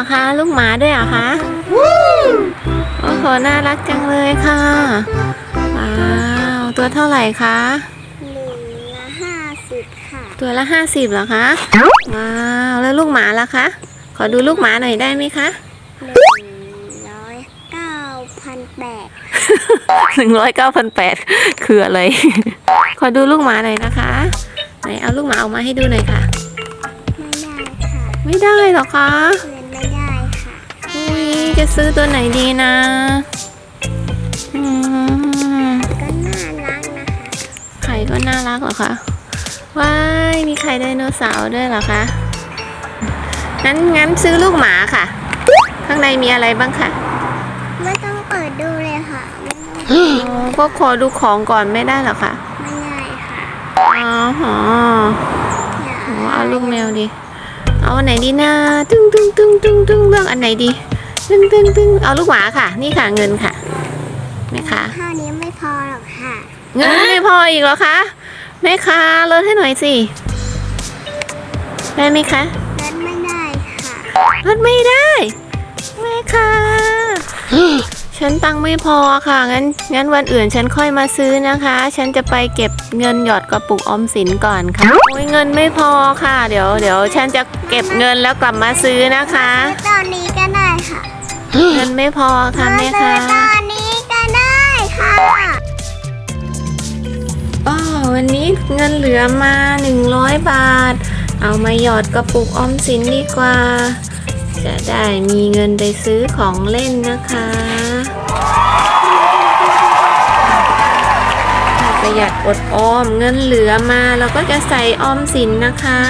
อคะ ลูกหมาด้วยเหรอคะโอ้โหน่ารักจังเลยค่ะ ว้าวตัวเท่าไหร่คะหนึ่งละห้าสิบค่ะ ตัวละห้าสิบเหรอคะ ว้าวแล้วลูกหมาล่ะคะ ขอดูลูกหมาหน่อยได้ไหมคะหนึ่งร้อยเก้าพันแปดหนึ่งร้อยเก้าพันแปดคืออะไร ขอดูลูกหมาหน่อยนะคะไหนเอาลูกหมาออกมาให้ดูหน่อยค่ะ ไม่ได้ค่ะ ไม่ได้หรอคะ จะซื้อตัวไหนดีนะอืมก็น่ารักนะคะไข่ก็น่ารักเหรอคะว้ายมีไข่ไดโนเสาร์ด้วยเหรอคะงั้นงั้นซื้อลูกหมาค่ะ ข้างในมีอะไรบ้างคะไม่ต้องเปิดดูเลยค่ะไม่ต้องอ๋อก็ขอดูของก่อนไม่ได้เหรอคะไม่ได้ค่ะอ๋อหออย่าโอ้เอาลูกแมวดิ เอาอันไหนดีนะตึ้งตึ้งตึ้งตึ้งตึ้งเลือกอันไหนดี ตึ้งตึ้งตึ้งเอาลูกหมาค่ะ นี่ค่ะเงินค่ะแม่ค้าเท่านี้ไม่พอหรอกค่ะ เงินไม่พออีกเหรอคะแม่ค้าลดให้หน่อยสิได้ไหมคะเงินไม่ได้ค่ะลดไม่ได้แม่ค้าฉันตังค์ไม่พอค่ะงั้นงั้นวันอื่นฉันค่อยมาซื้อนะคะ ฉันจะไปเก็บเงินหยอดกระปุกออมสินก่อนค่ะโอ้ยเงินไม่พอค่ะ เดี๋ยวเดี๋ยวฉันจะเก็บเงินแล้วกลับมาซื้อนะคะซื้อตอนนี้ก็ได้ค่ะ เงินไม่พอค่ะแม่ซื้ค้าอตอนนี้ก็ได้ค่ะอ๋อวันนี้เงินเหลือมา 100 บาท เอามาหยอดกระปุกออมสินดีกว่า จะได้มีเงินไปซื้อของเล่นนะคะประหยัดอดออมเงินเหลือมาเราก็จะใส่ออมสินนะคะ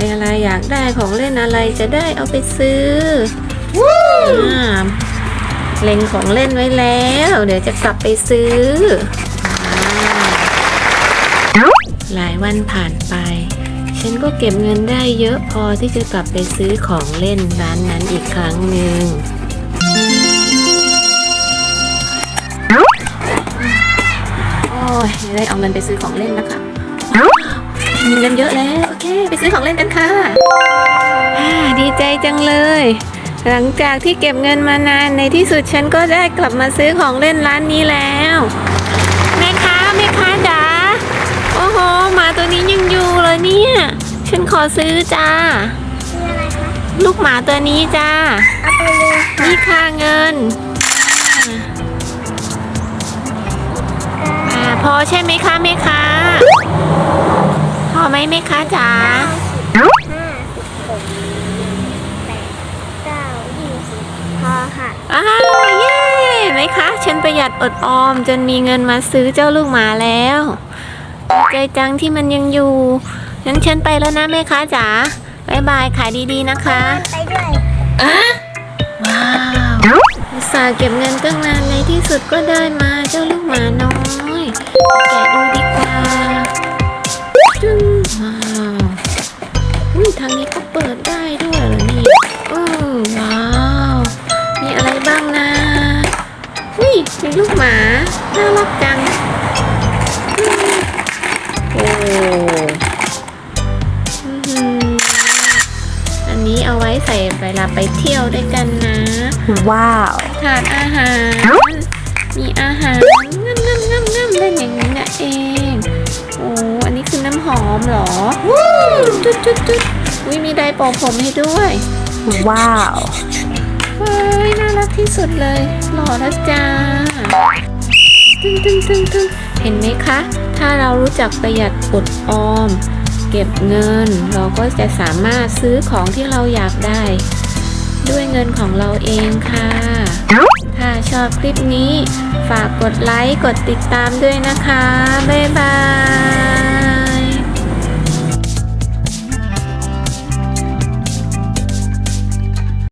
เวลาอยากได้ของเล่นอะไรจะได้เอาไปซื้อ อ่าเล็งของเล่นไว้แล้ว เดี๋ยวจะกลับไปซื้อหลายวันผ่านไป ฉันก็เก็บเงินได้เยอะพอที่จะกลับไปซื้อของเล่นร้านนั้นอีกครั้งหนึ่งโอ้ยได้เอาเงินไปซื้อของเล่นนะคะมีเงินเยอะแล้ว โอเค ไปซื้อของเล่นกันค่ะ อ่าดีใจจังเลย หลังจากที่เก็บเงินมานานในที่สุดฉันก็ได้กลับมาซื้อของเล่นร้านนี้แล้ว แม่ค้าแม่ค้าจ๋าโอ้โหหมาตัวนี้ยังอยู่เลยเนี่ย ฉันขอซื้อจ้าซื้ออะไรคะลูกหมาตัวนี้จ้า เอาไปเลยค่ะนี่ค่าเงินอ่าพอใช่ไหมคะแม่ค้าพอไหมแม่ค้าจ๋าห้าสิบหกแปดเก้ายี่สิบพอค่ะ อ้าวเย้ไห มคะ ฉันประหยัดอดออม จนมีเงินมาซื้อเจ้าลูกหมาแล้วดีใจจังที่มันยังอยู่งั้นฉันไปแล้วนะแม่ค้าจ๋าบายบายขายดีๆนะคะ ไปด้วยว้าวอุตส่าห์เก็บเงินตั้งนานในที่สุดก็ได้มาเจ้าลูกหมาน้อย แกะดูดีกว่าจึ้งว้าวอุ้ยทางนี้ก็เปิดได้ด้วย น่ารักจัง โอ้อื้อหืออันนี้เอาไว้ใส่เวลาไปเที่ยวด้วยกันนะ ว้าว ถาดอาหาร มีอาหารงำงำงำงำเล่นอย่างนี้นะเอง โอ้ อันนี้คือน้ำหอมเหรอ จุดจุดจุดวิมีไดร์เป่าผมให้ด้วย ว้าว เฮ้ย น่ารักที่สุดเลย หล่อแล้วจ้า ตึ้งตึ้งตึ้งตึ้งเห็นไหมคะ ถ้าเรารู้จักประหยัดอดออม เก็บเงิน เราก็จะสามารถซื้อของที่เราอยากได้ ด้วยเงินของเราเองค่ะ ถ้าชอบคลิปนี้ ฝากกดไลค์ กดติดตามด้วยนะคะ บ๊ายบาย